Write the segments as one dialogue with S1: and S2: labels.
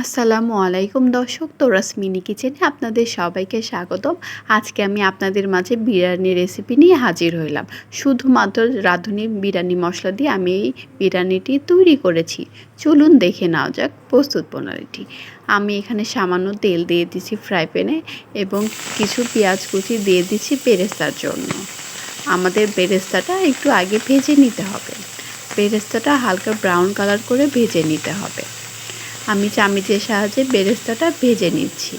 S1: আসসালামু আলাইকুম দর্শক তোরাস মিনি কিচেনে আপনাদের সবাইকে স্বাগতম। আজকে আমি আপনাদের মাঝে বিরিয়ানি রেসিপি নিয়ে হাজির হইলাম। শুধুমাত্র রাঁধুনি বিরিয়ানি মশলা দিয়ে আমি এই বিরিয়ানিটি তৈরি করেছি। চলুন দেখে নেওয়া যাক প্রস্তুত প্রণালীটি। আমি এখানে সামান্য তেল দিয়ে দিচ্ছি ফ্রাই প্যানে এবং কিছু পেঁয়াজ কুচি দিয়ে দিচ্ছি বেরেস্তার জন্য। আমাদের বেরেস্তাটা একটু আগে ভেজে নিতে হবে। বেরেস্তাটা হালকা ব্রাউন কালার করে ভেজে নিতে হবে। আমি চামিচের সাহায্যে বেরেস্তাটা ভেজে নিচ্ছি।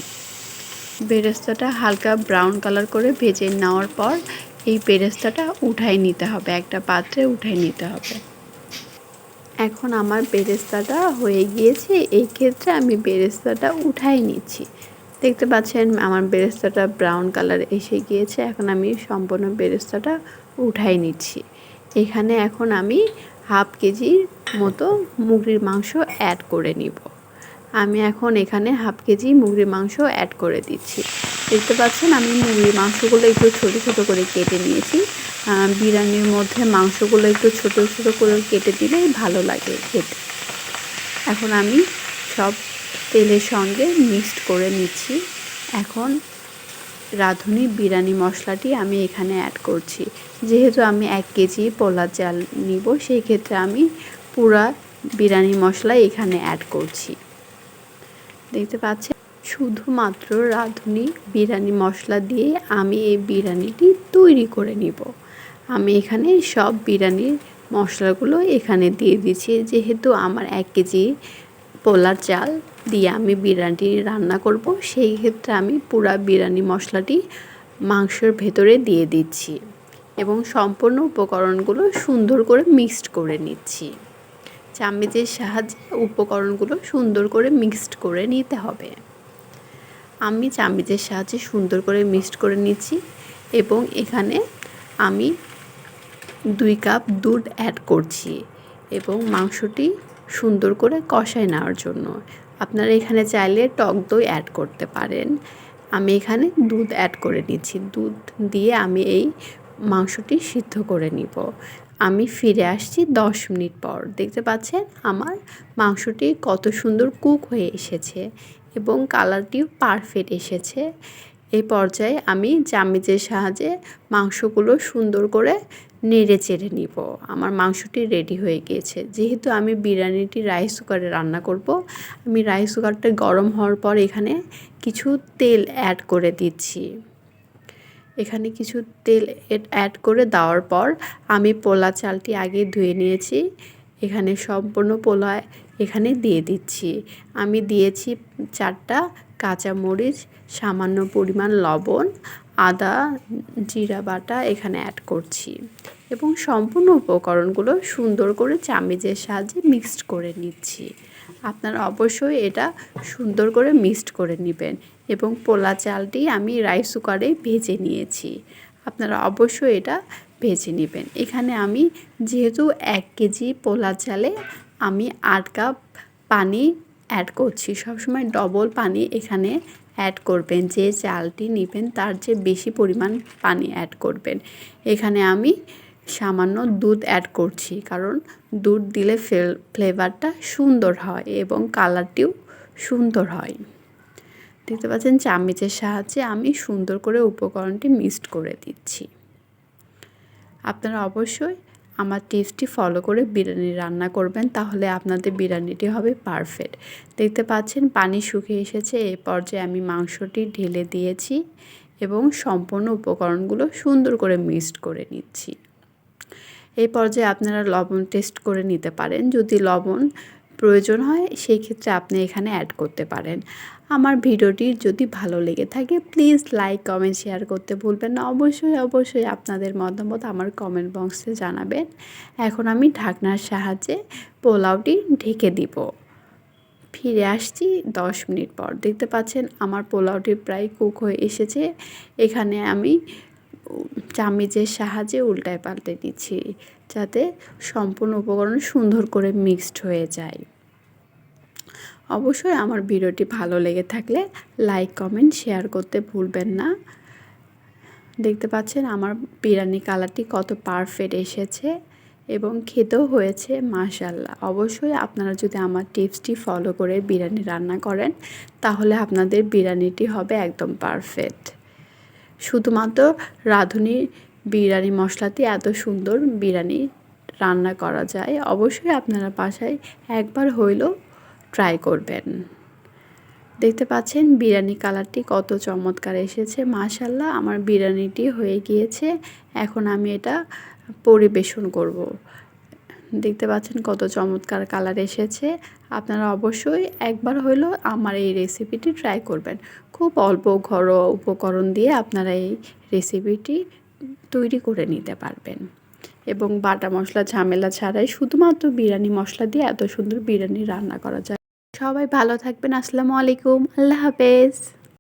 S1: বেরেস্তাটা হালকা ব্রাউন কালার করে ভেজে নেওয়ার পর এই বেরেস্তাটা উঠাই নিতে হবে, একটা পাত্রে উঠাই নিতে হবে। এখন আমার বেরেস্তাটা হয়ে গিয়েছে, এই ক্ষেত্রে আমি বেরেস্তাটা উঠাই নিচ্ছি। দেখতে পাচ্ছেন, আমার বেরেস্তাটা ব্রাউন কালার এসে গিয়েছে, এখন আমি সম্পূর্ণ বেরেস্তাটা উঠাই নিচ্ছি। এখানে এখন আমি হাফ কেজির মতো মুগরির মাংস অ্যাড করে নিব। আমি এখন এখানে হাফ কেজি মুরগির মাংস অ্যাড করে দিচ্ছি। দেখতে পাচ্ছেন, আমি মুরগির মাংসগুলো একটু ছোটো ছোটো করে কেটে নিয়েছি। বিরিয়ানির মধ্যে মাংসগুলো একটু ছোটো ছোটো করে কেটে দিলেই ভালো লাগে খেতে। এখন আমি সব তেলের সঙ্গে মিক্সড করে নিচ্ছি। এখন রাঁধুনি বিরিয়ানি মশলাটি আমি এখানে অ্যাড করছি। যেহেতু আমি এক কেজি পোলা চাল নিব, সেই ক্ষেত্রে আমি পুরা বিরিয়ানি মশলা এখানে অ্যাড করছি। দেখতে পাচ্ছেন? শুধুমাত্র রাঁধুনি বিরিয়ানি মশলা দিয়ে আমি এই বিরিয়ানিটি তৈরি করে নিব। আমি এখানে সব বিরিয়ানির মশলাগুলো এখানে দিয়ে দিচ্ছি। যেহেতু আমার এক কেজি পোলার চাল দিয়ে আমি বিরিয়ানিটি রান্না করব, সেই ক্ষেত্রে আমি পুরা বিরিয়ানি মশলাটি মাংসের ভেতরে দিয়ে দিচ্ছি এবং সম্পূর্ণ উপকরণগুলো সুন্দর করে মিক্সড করে নিচ্ছি। চামচের সাহায্যে উপকরণগুলো সুন্দর করে মিক্সড করে নিতে হবে। আমি চামচের সাহায্যে সুন্দর করে মিক্সড করে নিচ্ছি এবং এখানে আমি দুই কাপ দুধ অ্যাড করছি এবং মাংসটি সুন্দর করে কষায় নেওয়ার জন্য। আপনারা এখানে চাইলে টক দই অ্যাড করতে পারেন। আমি এখানে দুধ অ্যাড করে নিচ্ছি। দুধ দিয়ে আমি এই মাংসটি সিদ্ধ করে নিব। আমি ফিরে আসছি দশ মিনিট পর। দেখতে পাচ্ছেন আমার মাংসটি কত সুন্দর কুক হয়ে এসেছে এবং কালারটিও পারফেক্ট এসেছে। এই পর্যায়ে আমি চামিচের সাহায্যে মাংসগুলো সুন্দর করে নেড়ে চেড়ে নিব। আমার মাংসটি রেডি হয়ে গিয়েছে। যেহেতু আমি বিরিয়ানিটি রাইস কুকারে রান্না করব, আমি রাইস কুকারটা গরম হওয়ার পর এখানে কিছু তেল অ্যাড করে দিচ্ছি। এখানে কিছু তেল অ্যাড করে দেওয়ার পর আমি পোলা চালটি আগে ধুয়ে নিয়েছি। এখানে সম্পূর্ণ পোলা এখানে দিয়ে দিচ্ছি। আমি দিয়েছি চারটা কাঁচামরিচ, সামান্য পরিমাণ লবণ, আদা, জিরা বাটা এখানে অ্যাড করছি এবং সম্পূর্ণ উপকরণগুলো সুন্দর করে চামিচের সাহায্যে মিক্সড করে নিচ্ছি। আপনারা অবশ্যই এটা সুন্দর করে মিক্সড করে নেবেন এবং পোলা চালটি আমি রাইস কুকারে ভেজে নিয়েছি। আপনারা অবশ্যই এটা ভেজে নেবেন। এখানে আমি যেহেতু এক কেজি পোলা চালে আমি আট কাপ পানি অ্যাড করছি। সবসময় ডবল পানি এখানে অ্যাড করবেন। যে চালটি নেবেন তার চেয়ে বেশি পরিমাণ পানি অ্যাড করবেন। এখানে আমি সামান্য দুধ অ্যাড করছি, কারণ দুধ দিলে ফ্লেভারটা সুন্দর হয় এবং কালারটিও সুন্দর হয়। দেখতে পাচ্ছেন চামচের সাহায্যে আমি সুন্দর করে উপকরণটি মিক্সড করে দিচ্ছি। আপনারা অবশ্যই আমার টিপসটি ফলো করে বিরিয়ানি রান্না করবেন, তাহলে আপনাদের বিরিয়ানিটি হবে পারফেক্ট দেখতে পাচ্ছেন পানি শুকিয়ে এসেছে এই পর্যায়ে আমি মাংসটি ঢেলে দিয়েছি এবং সম্পূর্ণ উপকরণগুলো সুন্দর করে মিক্সড করে নিচ্ছি। এই পর্যায়ে আপনারা লবণ টেস্ট করে নিতে পারেন। যদি লবণ প্রয়োজন হয়, সেই ক্ষেত্রে আপনি এখানে অ্যাড করতে পারেন। আমার ভিডিওটি যদি ভালো লেগে থাকে প্লিজ লাইক কমেন্ট শেয়ার করতে ভুলবেন না। অবশ্যই অবশ্যই আপনাদের মতামত আমার কমেন্ট বক্সে জানাবেন। এখন আমি ঢাকনার সাহায্যে পোলাওটি ঢেকে দিব। ফিরে আসছি দশ মিনিট পর। দেখতে পাচ্ছেন, আমার পোলাওটি প্রায় কুক হয়ে এসেছে। এখানে আমি চামিচের সাহায্যে উল্টায় পাল্টে দিচ্ছি, যাতে সম্পূর্ণ উপকরণ সুন্দর করে মিক্সড হয়ে যায়। অবশ্যই আমার ভিডিওটি ভালো লেগে থাকলে লাইক কমেন্ট শেয়ার করতে ভুলবেন না। দেখতে পাচ্ছেন আমার বিরিয়ানি কালারটি কত পারফেক্ট এসেছে এবং খেতেও হয়েছে মাশাল্লাহ অবশ্যই আপনারা যদি আমার টিপসটি ফলো করে বিরিয়ানি রান্না করেন, তাহলে আপনাদের বিরিয়ানিটি হবে একদম পারফেক্ট শুধুমাত্র রাঁধুনি বিরিয়ানি মশলাতে এত সুন্দর বিরিয়ানি রান্না করা যায়, অবশ্যই আপনারা বাসায় একবার হইলেও ট্রাই করবেন। দেখতে পাচ্ছেন বিরিয়ানি কালারটি কত চমৎকার এসেছে মাশাল্লাহ আমার বিরিয়ানিটি হয়ে গিয়েছে, এখন আমি এটা পরিবেশন করব। দেখতে পাচ্ছেন কত চমৎকার কালার এসেছে আপনারা অবশ্যই একবার হইল আমার এই রেসিপিটি ট্রাই করবেন। খুব অল্প ঘরোয়া উপকরণ দিয়ে আপনারা এই রেসিপিটি তৈরি করে নিতে পারবেন। এবং বাটা মশলা ঝামেলা ছাড়াই শুধুমাত্র বিরিয়ানি মশলা দিয়ে এত সুন্দর বিরিয়ানি রান্না করা যায়। সবাই ভালো থাকবেন। আসসালামু আলাইকুম। আল্লাহ হাফেজ।